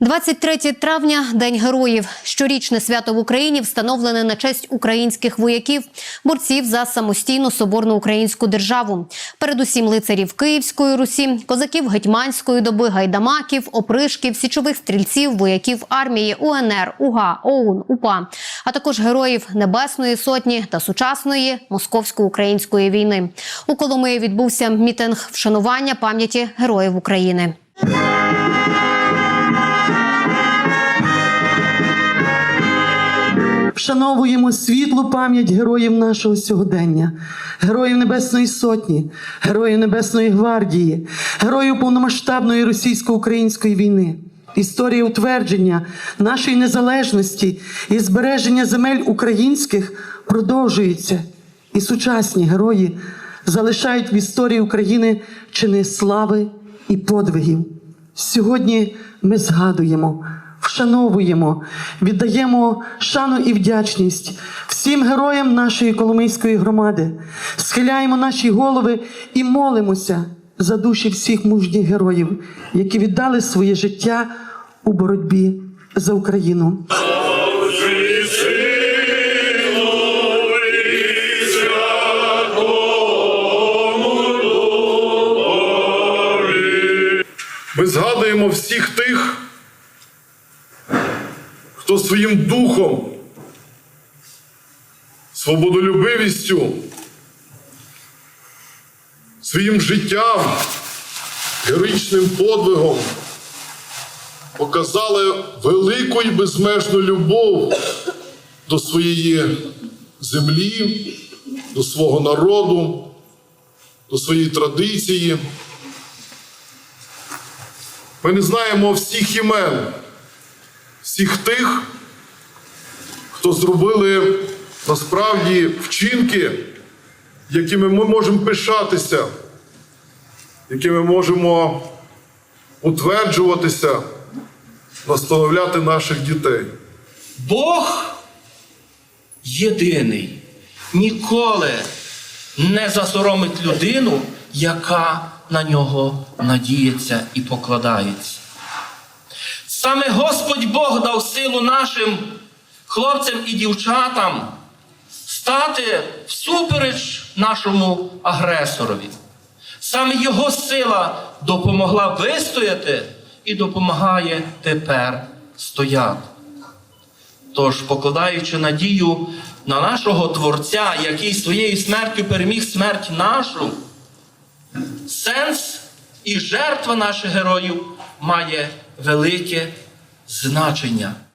23 травня День героїв. Щорічне свято в Україні встановлене на честь українських вояків, борців за самостійну соборну українську державу. Передусім лицарів Київської Русі, козаків гетьманської доби, гайдамаків, опришків, січових стрільців, вояків армії УНР, УГА, ОУН, УПА, а також героїв Небесної сотні та сучасної московсько-української війни. У Коломиї відбувся мітинг вшанування пам'яті героїв України. Вшановуємо світлу пам'ять героїв нашого сьогодення, героїв Небесної Сотні, героїв Небесної гвардії, героїв повномасштабної російсько-української війни. Історія утвердження нашої незалежності і збереження земель українських продовжується, і сучасні герої залишають в історії України чини слави і подвигів. Сьогодні ми згадуємо, вшановуємо, віддаємо шану і вдячність всім героям нашої Коломийської громади, схиляємо наші голови і молимося за душі всіх мужніх героїв, які віддали своє життя у боротьбі за Україну. Ми згадуємо всіх тих, хто своїм духом, свободолюбивістю, своїм життям, героїчним подвигом показали велику і безмежну любов до своєї землі, до свого народу, до своєї традиції. Ми не знаємо всіх імен, всіх тих, хто зробили насправді вчинки, якими ми можемо пишатися, якими можемо утверджуватися, настановляти наших дітей. Бог єдиний ніколи не засоромить людину, яка на нього надіється і покладається. Саме Господь Бог дав силу нашим хлопцям і дівчатам стати всупереч нашому агресорові. Саме Його сила допомогла вистояти і допомагає тепер стояти. Тож, покладаючи надію на нашого Творця, який своєю смертю переміг смерть нашу, сенс і жертва наших героїв має велике значення.